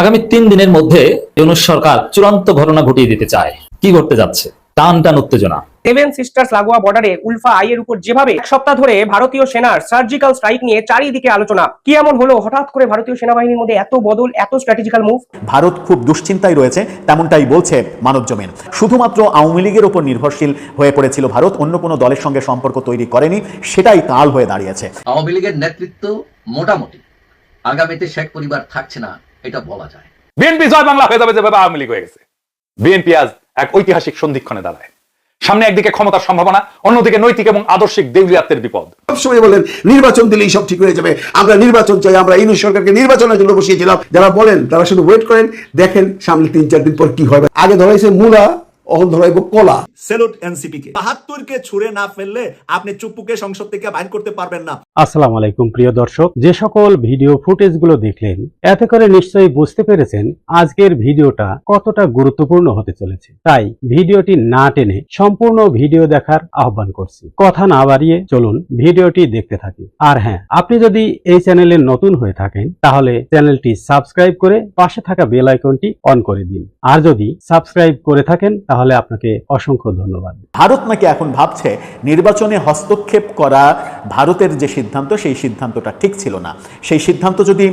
আগামী তিন দিনের মধ্যে ইউনুস সরকার চূড়ান্ত ঘটনা ঘটিয়ে দিতে চায়। কি ঘটতে যাচ্ছে? টান টান উত্তেজনা। সেভেন সিস্টার্স লাগোয়া বর্ডারে উলফা আই এর উপর যেভাবে এক সপ্তাহ ধরে ভারতীয় সেনার সার্জিক্যাল স্ট্রাইক নিয়ে চারিদিকে আলোচনা কি এমন হলো? হঠাৎ করে ভারতীয় সেনাবাহিনীর মধ্যে এত বদল এত স্ট্র্যাটেজিক্যাল মুভ ভারত খুব দুশ্চিন্তায় রয়েছে তেমনটাই বলছে মানব জমিন। শুধুমাত্র আওয়ামী লীগের উপর নির্ভরশীল হয়ে পড়েছিল ভারত অন্য কোনো দলের সঙ্গে সম্পর্ক তৈরি করেনি সেটাই কাল হয়ে দাঁড়িয়েছে। আওয়ামী লীগের নেতৃত্ব মোটামুটি। আগামীতে শেখ পরিবার থাকছে না। এটা বলা যায়। বিএনপি জয় বাংলা হয়ে যাবে যেভাবে আওয়ামী লীগ হয়ে গেছে। বিএনপি আজ এক ঐতিহাসিক সন্ধিক্ষণে দাঁড়ায়। সামনে একদিকে ক্ষমতার সম্ভাবনা অন্যদিকে নৈতিক এবং আদর্শিক দেউলিয়াতের বিপদ। সবসময় বলেন নির্বাচন দিলেই সব ঠিক হয়ে যাবে। আমরা নির্বাচন চাই আমরা ইনু সরকারকে নির্বাচনের জন্য বসিয়েছিলাম। যারা বলেন তারা শুধু ওয়েট করেন দেখেন সামনে তিন চার দিন পর কি হবে। আগে ধরাইছে মূলা অহন ধরাইব কলা। সেলুট এনসিপি কে বাহাত্তরকে ছুড়ে না ফেললে আপনি চুপ্পুকে সংসদ থেকে বাইর করতে পারবেন না। আসসালামু আলাইকুম প্রিয় দর্শক। যে সকল ভিডিও ফুটেজগুলো দেখলেন এতে করে নিশ্চয়ই বুঝতে পেরেছেন আজকের ভিডিওটা কতটা গুরুত্বপূর্ণ হতে চলেছে। তাই ভিডিওটি না টেনে সম্পূর্ণ ভিডিও দেখার আহ্বান করছি। কথা না বাড়িয়ে চলুন ভিডিওটি দেখতে থাকি। আর হ্যাঁ আপনি যদি এই চ্যানেলে নতুন হয়ে থাকেন তাহলে চ্যানেলটি সাবস্ক্রাইব করে পাশে থাকা বেল আইকনটি অন করে দিন। আর যদি সাবস্ক্রাইব করে থাকেন তাহলে আপনাকে অসংখ্য ধন্যবাদ। ভারত নাকি এখন ভাবছে নির্বাচনে হস্তক্ষেপ করা ভারতের যে সিদ্ধান্ত, সেই সিদ্ধান্তটা ঠিক ছিল না। সেই সিদ্ধান্ত যদি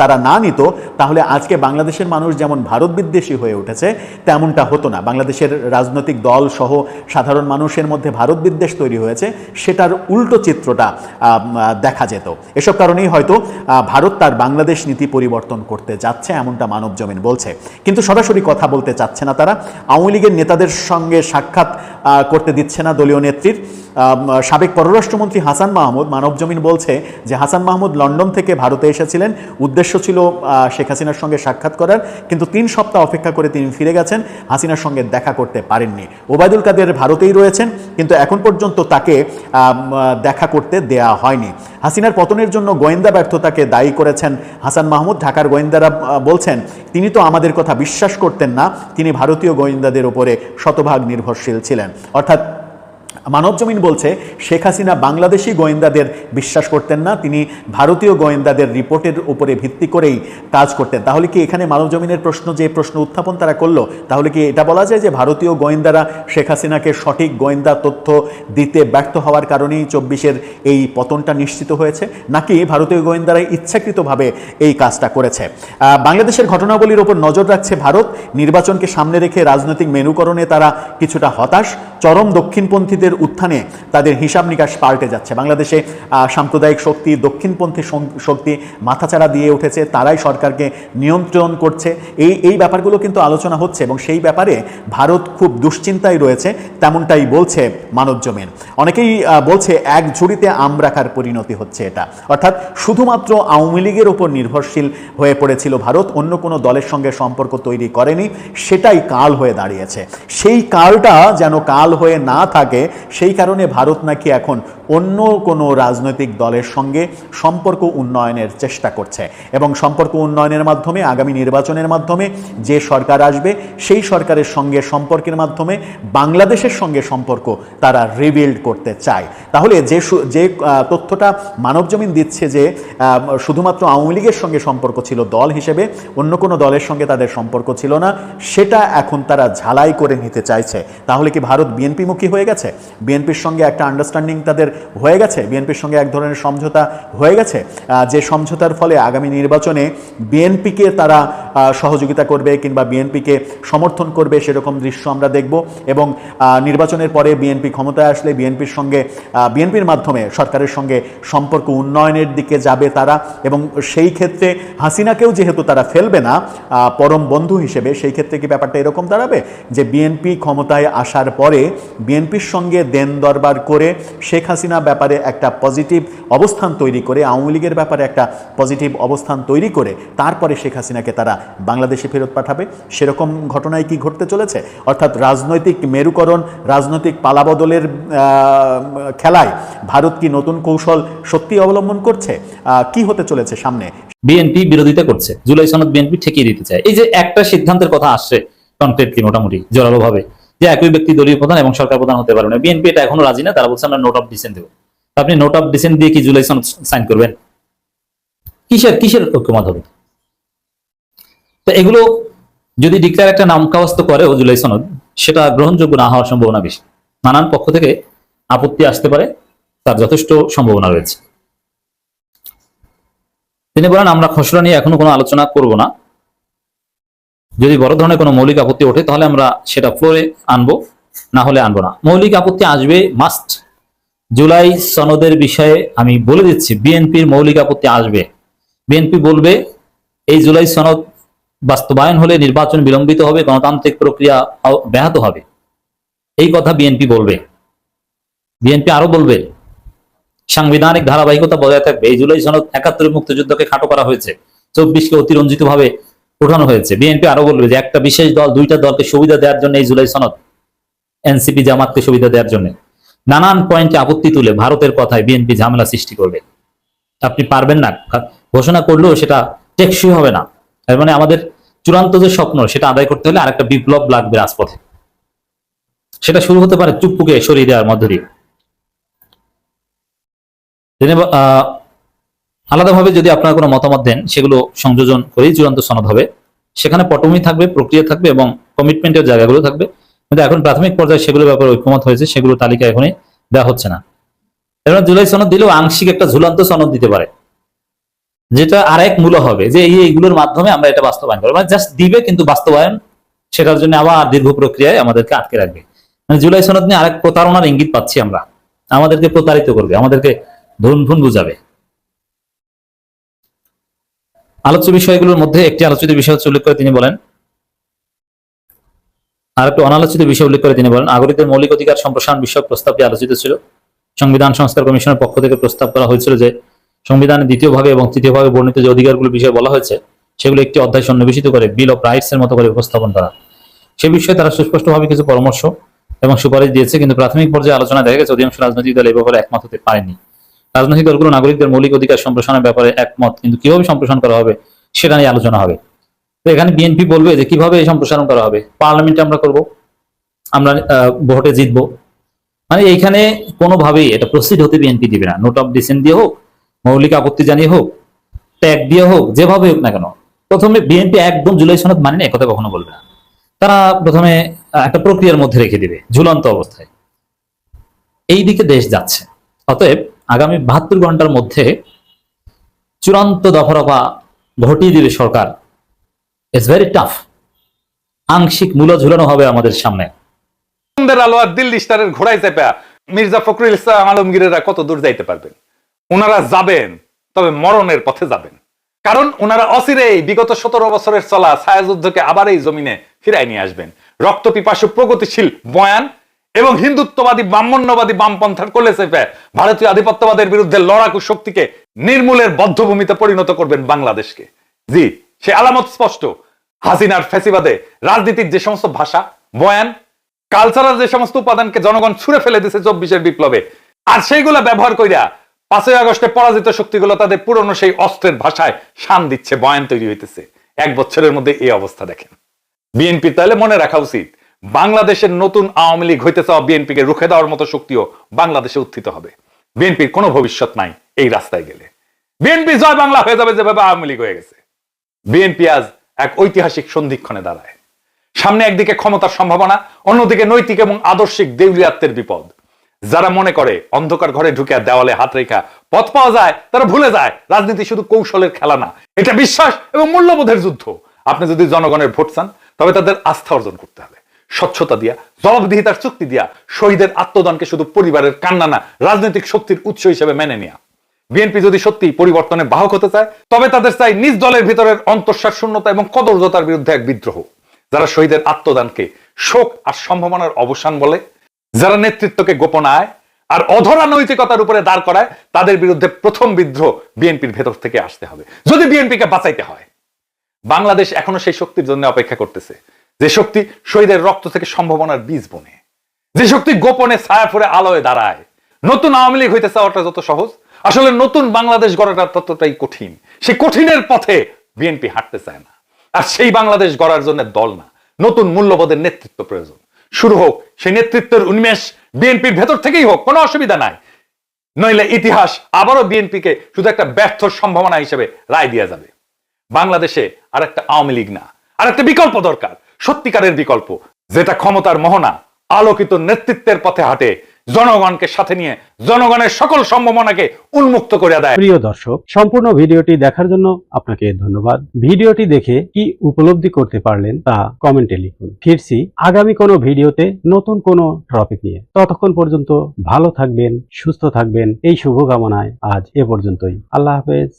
তারা না নিত, তাহলে আজকে বাংলাদেশের মানুষ যেমন ভারত বিদ্বেষী হয়ে উঠেছে, তেমনটা হতো না। বাংলাদেশের রাজনৈতিক দল সহ সাধারণ মানুষের মধ্যে ভারত বিদ্বেষ তৈরি হয়েছে, সেটার উল্টো চিত্রটা দেখা যেত। এসব কারণেই হয়তো ভারত তার বাংলাদেশ নীতি পরিবর্তন করতে যাচ্ছে, এমনটা মানব জমিন বলছে। কিন্তু সরাসরি কথা বলতে চাচ্ছে না তারা। আওয়ামী লীগের নেতাদের সঙ্গে সাক্ষাৎ করতে দিচ্ছে না দলীয় নেত্রীর। সাবেক পররাষ্ট্রমন্ত্রী হাসান মাহমুদ মানব জমিন বলছে যে হাসান মাহমুদ লন্ডন থেকে ভারতে এসেছিলেন। উদ্দেশ্য ছিল শেখ হাসিনার সঙ্গে সাক্ষাৎ করার, কিন্তু তিন সপ্তাহ অপেক্ষা করে তিনি ফিরে গেছেন। হাসিনার সঙ্গে দেখা করতে পারেননি। ওবায়দুল কাদের ভারতেই রয়েছেন, কিন্তু এখন পর্যন্ত তাকে দেখা করতে দেয়া হয়নি। হাসিনার পতনের জন্য গোয়েন্দা ব্যর্থতাকে দায়ী করেছেন হাসান মাহমুদ। ঢাকার গোয়েন্দারা বলছেন, তিনি তো আমাদের কথা বিশ্বাস করতেন না, তিনি ভারতীয় গোয়েন্দাদের উপরে শতভাগ নির্ভরশীল ছিলেন। অর্থাৎ মানব জমিন বলছে, শেখ হাসিনা বাংলাদেশি গোয়েন্দাদের বিশ্বাস করতেন না, তিনি ভারতীয় গোয়েন্দাদের রিপোর্টের উপরে ভিত্তি করেই কাজ করতেন। তাহলে কি এখানে মানব জমিনের প্রশ্ন, যে প্রশ্ন উত্থাপন তারা করল, তাহলে কি এটা বলা যায় যে ভারতীয় গোয়েন্দারা শেখ হাসিনাকে সঠিক গোয়েন্দা তথ্য দিতে ব্যর্থ হওয়ার কারণেই চব্বিশের এই পতনটা নিশ্চিত হয়েছে, নাকি ভারতীয় গোয়েন্দারা ইচ্ছাকৃতভাবে এই কাজটা করেছে? বাংলাদেশের ঘটনাবলীর ওপর নজর রাখছে ভারত, নির্বাচনকে সামনে রেখে রাজনৈতিক মেনুকরণে তারা কিছুটা হতাশ, চরম দক্ষিণপন্থীদের উত্থানে তাদের হিসাব নিকাশ পাল্টে যাচ্ছে। বাংলাদেশে সাম্প্রদায়িক শক্তি, দক্ষিণপন্থী শক্তি মাথাচাড়া দিয়ে উঠেছে, তারাই সরকারকে নিয়ন্ত্রণ করছে। এই এই ব্যাপারগুলো কিন্তু আলোচনা হচ্ছে এবং সেই ব্যাপারে ভারত খুব দুশ্চিন্তায় রয়েছে, তেমনটাই বলছে মানব জমিন। অনেকেই বলছে এক ঝুড়িতে আম রাখার পরিণতি হচ্ছে এটা। অর্থাৎ শুধুমাত্র আওয়ামী লীগের ওপর নির্ভরশীল হয়ে পড়েছিল ভারত, অন্য কোনো দলের সঙ্গে সম্পর্ক তৈরি করেনি, সেটাই কাল হয়ে দাঁড়িয়েছে। সেই কালটা যেন কাল হয়ে না থাকে সেই কারণে ভারত নাকি এখন অন্য কোনো রাজনৈতিক দলের সঙ্গে সম্পর্ক উন্নয়নের চেষ্টা করছে। এবং সম্পর্ক উন্নয়নের মাধ্যমে, আগামী নির্বাচনের মাধ্যমে যে সরকার আসবে, সেই সরকারের সঙ্গে সম্পর্কের মাধ্যমে বাংলাদেশের সঙ্গে সম্পর্ক তারা রিবিল্ড করতে চায়। তাহলে যে যে তথ্যটা মানবজমিন দিচ্ছে যে শুধুমাত্র আওয়ামী লীগের সঙ্গে সম্পর্ক ছিল দল হিসেবে, অন্য কোনো দলের সঙ্গে তাদের সম্পর্ক ছিল না, সেটা এখন তারা ঝালাই করে নিতে চাইছে। তাহলে কি ভারত বিএনপিমুখী হয়ে গেছে? বিএনপির সঙ্গে একটা আন্ডারস্ট্যান্ডিং তাদের হয়ে গেছে, বিএনপির সঙ্গে এক ধরনের সমঝোতা হয়ে গেছে যে সমঝোতার ফলে আগামী নির্বাচনে বিএনপিকে তারা সহযোগিতা করবে কিংবা বিএনপিকে সমর্থন করবে সেরকম দৃশ্য আমরা দেখব এবং নির্বাচনের পরে বিএনপি ক্ষমতায় আসলে বিএনপির সঙ্গে বিএনপির মাধ্যমে সরকারের সঙ্গে সম্পর্ক উন্নয়নের দিকে যাবে তারা এবং সেই ক্ষেত্রে হাসিনাকেও যেহেতু তারা ফেলবে না পরম বন্ধু হিসেবে সেই ক্ষেত্রে কি ব্যাপারটা এরকম দাঁড়াবে? যে বিএনপি ক্ষমতায় আসার পরে বিএনপির সঙ্গে দেন দরবার করে শেখ হাসিনা ব্যাপারে একটা পজিটিভ অবস্থান তৈরি করে, আওয়ামী লীগের ব্যাপারে একটা পজিটিভ অবস্থান তৈরি করে, তারপরে শেখ হাসিনাকে তারা বাংলাদেশে ফেরত পাঠাবে। সেরকম ঘটনায় কি ঘটতে চলেছে? অর্থাৎ রাজনৈতিক মেরুকরণ, রাজনৈতিক পালাবদলের খেলায় ভারত কি নতুন কৌশল সত্যি অবলম্বন করছে? কি হতে চলেছে সামনে? বিএনপি বিরোধিতা করছে। জুলাই সনদ বিএনপি ঠেকিয়ে দিতে চায়। এই যে একটা সিদ্ধান্তের কথা আসছে কনক্রিটলি মোটামুটি জোরালো ভাবে যে একই ব্যক্তি দলীয় প্রধান এবং সরকার প্রধান হতে পারবে না। বিএনপি এটা এখনও রাজি না, তারা বলছে আমরা নোট অফ ডিসেন্ট দেবো। আপনি নোট অফ ডিসেন্ট দিয়ে কি জুলাই সাইন করবেন? কিসের কিসের ঐক্যমত হবে? তো এগুলো যদি ডিক্লেয়ার একটা নাম কাওয়াস্ত করে ও জুলাই সনদ, সেটা গ্রহণযোগ্য না হওয়ার সম্ভাবনা বেশি। নানান পক্ষ থেকে আপত্তি আসতে পারে, তার যথেষ্ট সম্ভাবনা রয়েছে। তিনি বলেন, আমরা খসড়া নিয়ে এখনও কোনো আলোচনা করব না। যদি বড় ধরনের কোনো মৌলিক আপত্তি ওঠে, তাহলে আমরা সেটা ফ্লোরে আনব, না হলে আনব না। মৌলিক আপত্তি আসবে মাস্ট জুলাই সনদের বিষয়ে আমি বলে দিচ্ছি, বিএনপির মৌলিক আপত্তি আসবে। বিএনপি বলবে, এই জুলাই সনদ বাস্তবায়ন হলে নির্বাচন বিলম্বিত হবে, গণতান্ত্রিক প্রক্রিয়া ব্যাহত হবে। এই কথা বিএনপি বলবে। বিএনপি আরও বলবে, সাংবিধানিক ধারাবাহিকতা বজায় থাকবে। এই জুলাই সনদ একাত্তরের মুক্তিযুদ্ধকে খাটো করা হয়েছে। চব্বিশকে অতিরঞ্জিত ভাবে উঠানো হয়েছে। বিএনপি আরও বলবে যে একটা বিশেষ দল, দুইটা দলকে সুবিধা দেওয়ার জন্য এই জুলাই সনদ, এনসিপি জামাতকে সুবিধা দেওয়ার জন্য। নানান পয়েন্টে আপত্তি তুলে ভারতের কথায় বিএনপি ঝামেলা সৃষ্টি করবে। আপনি পারবেন না। ঘোষণা করলেও সেটা টেকসই হবে না। তার মানে আমাদের চূড়ান্ত যে স্বপ্ন, সেটা আদায় করতে হলে আরেকটা বিপ্লব লাগবে রাজপথে। সেটা শুরু হতে পারে চুপ্পুকে সরিয়ে দেওয়ার মধ্য দিয়ে। আলাদাভাবে যদি আপনারা কোনো মতামত দেন, সেগুলো সংযোজন করেই চূড়ান্ত সনদ হবে। সেখানে পটভূমি থাকবে, প্রক্রিয়া থাকবে এবং কমিটমেন্টের জায়গাগুলো থাকবে। কিন্তু এখন প্রাথমিক পর্যায়ে সেগুলোর ব্যাপারে ঐক্যমত হয়েছে, সেগুলো তালিকা এখনই দেওয়া হচ্ছে না। এবার জুলাই সনদ দিলেও আংশিক একটা ঝুলন্ত সনদ দিতে পারে। যেটা আর এক মূল্য হবে যে, এই এইগুলোর মাধ্যমে আমরা এটা বাস্তবায়ন করব। মানে জাস্ট দিবে কিন্তু বাস্তবায়ন, সেটার জন্য আবার দীর্ঘ প্রক্রিয়ায় আমাদেরকে আটকে রাখবে। মানে জুলাই সনদ নিয়ে আরেক প্রতারণার ইঙ্গিত পাচ্ছি আমরা। আমাদেরকে প্রতারিত করবে, আমাদেরকে ধুন ভুন বুঝাবে। আলোচ্য বিষয়গুলোর মধ্যে একটি আলোচিত বিষয় উল্লেখ করে তিনি বলেন আর একটি অনালোচিত বিষয় উল্লেখ করে তিনি বলেন, নাগরিকদের মৌলিক অধিকার সম্প্রসারণ বিষয়ক প্রস্তাবটি আলোচিত ছিল। সংবিধান সংস্কার কমিশনের পক্ষ থেকে প্রস্তাব করা হয়েছিল যে সংবিধানের দ্বিতীয় ভাগে এবং তৃতীয় ভাগে বর্ণিত যে অধিকারগুলো বিষয়ে বলা হয়েছে, সেগুলো একটি অধ্যায় সন্নিবেশিত করে বিল অফ রাইটস এর মতো করে উপস্থাপন করা। সে বিষয়ে তারা সুস্পষ্টভাবে কিছু পরামর্শ এবং সুপারিশ দিয়েছে, কিন্তু প্রাথমিক পর্যায়ে আলোচনা দেখা গেছে অধিকাংশ রাজনৈতিক দল এই ব্যাপারে একমত হতে পারেনি। রাজনৈতিক দলগুলো নাগরিকদের মৌলিক অধিকার সম্প্রসারণের ব্যাপারে একমত, কিন্তু কীভাবে সম্প্রসারণ করা হবে সেটা নিয়ে আলোচনা হবে। তো এখানে বিএনপি বলবে যে কীভাবে এই সম্প্রসারণ করা হবে? পার্লামেন্টে আমরা করব, আমরা ভোটে জিতবো। মানে এইখানে কোনোভাবেই এটা প্রসিড হতে বিএনপি দিবে না। নোট অফ ডিসেন্ট দিয়ে হোক, মৌলিক আপত্তি জানিয়ে হোক, ট্যাগ দিয়ে হোক, যেভাবে হোক না কেন। প্রথমে বিএনপি একদম জুলাই সনদ মানে না একথা কখনো বলবে না। তারা প্রথমে একটা প্রক্রিয়ার মধ্যে রেখে দিবে, ঝুলন্ত অবস্থায়। এই দিকে দেশ যাচ্ছে। অতএব আগামী বাহাত্তর ঘণ্টার মধ্যে চূড়ান্ত দফা রফা ঘটিয়ে দিবে সরকার। ইটস ভেরি টাফ আংশিক মূল্য ঝুলানো হবে আমাদের সামনে। ঘোড়ায় চেপা মির্জা ফখরুল ইসলাম আলমগীরেরা কত দূর যাইতে পারবেন? ওনারা যাবেন, তবে মরণের পথে যাবেন। কারণ ওনারা অচিরেই বিগত সতেরো বছরের চলা ছায়াযুদ্ধকে আবার এই জমিনে ফিরাই নিয়ে আসবেন। রক্ত পিপাসু প্রগতিশীল বয়ান এবং হিন্দুত্ববাদী, ব্রাহ্মণ্যবাদী বামপন্থার কোলে চেপে ভারতীয় আধিপত্যবাদের বিরুদ্ধে লড়াকু শক্তিকে নির্মূলের বদ্ধভূমিতে পরিণত করবেন বাংলাদেশকে। জি, সে আলামত স্পষ্ট। হাসিনার ফেসিবাদে রাজনীতির যে সমস্ত ভাষা, বয়ান, কালচারাল যে সমস্ত উপাদানকে জনগণ ছুঁড়ে ফেলে দিছে চব্বিশের বিপ্লবে, আর সেইগুলা ব্যবহার কইরা পাঁচই আগস্টে পরাজিত শক্তিগুলো তাদের পুরনো সেই অস্ত্রের ভাষায় শান দিচ্ছে, বয়ান তৈরি হইতেছে। এক বছরের মধ্যে এই অবস্থা দেখেন। বিএনপি তাহলে মনে রাখা উচিত বাংলাদেশের নতুন আওয়ামী লীগ হইতে চাওয়া বিএনপিকে রুখে দেওয়ার মতো শক্তিও বাংলাদেশে উত্থিত হবে। বিএনপির কোনো ভবিষ্যৎ নাই এই রাস্তায় গেলে। বিএনপি জয় বাংলা হয়ে যাবে যেভাবে আওয়ামী লীগ হয়ে গেছে। বিএনপি আজ এক ঐতিহাসিক সন্ধিক্ষণে দাঁড়ায়। সামনে একদিকে ক্ষমতার সম্ভাবনা, অন্যদিকে নৈতিক এবং আদর্শিক দেউলিয়াত্বের বিপদ। যারা মনে করে অন্ধকার ঘরে ঢুকে দেওয়ালে হাত রেখা পথ পাওয়া যায়, তারা ভুলে যায় রাজনীতি শুধু কৌশলের খেলা না, এটা বিশ্বাস এবং মূল্যবোধের যুদ্ধ। আপনি যদি জনগণের ভোট চান, তবে তাদের আস্থা অর্জন করতে হবে। স্বচ্ছতা দিয়া, জবাবদিহিতার চুক্তি দিয়া শহীদের আত্মদানকে শুধু পরিবারের কান্না না, রাজনৈতিক শক্তির উৎস হিসেবে মেনে নেওয়া বিএনপি যদি সত্যি পরিবর্তনের বাহক হতে চায়, তবে তাদের চাই নিজ দলের ভিতরের অন্তঃসার শূন্যতা এবং কদর্যতার বিরুদ্ধে এক বিদ্রোহ। যারা শহীদের আত্মদানকে শোক আর সম্ভাবনার অবসান বলে, যারা নেতৃত্বকে গোপনায় আর অধরা নৈতিকতার উপরে দাঁড় করায়, তাদের বিরুদ্ধে প্রথম বিদ্রোহ বিএনপির ভেতর থেকে আসতে হবে। যদি বিএনপিকে বাঁচাইতে হয়, বাংলাদেশ এখনও সেই শক্তির জন্য অপেক্ষা করতেছে। যে শক্তি শহীদের রক্ত থেকে সম্ভাবনার বীজ বনে, যে শক্তি গোপনে ছায়া ফুরে আলোয় দাঁড়ায়। নতুন আওয়ামী লীগ হইতে চাওয়াটা যত সহজ, আসলে নতুন বাংলাদেশ গড়াটা ততটাই কঠিন। সেই কঠিনের পথে বিএনপি হাঁটতে চায় না। আর সেই বাংলাদেশ গড়ার জন্য দল না, নতুন মূল্যবোধের নেতৃত্ব প্রয়োজন। শুরু হোক সেই নেতৃত্বের উন্মেষ বিএনপির ভেতর থেকেই হোক, কোনো অসুবিধা নাই। নইলে ইতিহাস আবারও বিএনপিকে শুধু একটা ব্যর্থ সম্ভাবনা হিসেবে রায় দেওয়া যাবে। বাংলাদেশে আর একটা আওয়ামী লীগ না আর একটা বিকল্প দরকার। সত্যিকারের বিকল্প, যেটা ক্ষমতার মোহনা, আলোকিত নেতৃত্বের পথে হাঁটে, জনগণকে সাথে নিয়ে জনগণের সকল সম্ভাবনাকে উন্মুক্ত করে দেয়। প্রিয় দর্শক, সম্পূর্ণ ভিডিওটি দেখার জন্য আপনাকে ধন্যবাদ। ভিডিওটি দেখে কি উপলব্ধি করতে পারলেন তা কমেন্টে লিখুন। ফিরছি আগামী কোনো ভিডিওতে নতুন কোনো টপিক নিয়ে। ততক্ষণ পর্যন্ত ভালো থাকবেন, সুস্থ থাকবেন। এই শুভকামনায় আজ এ পর্যন্তই। আল্লাহ হাফেজ।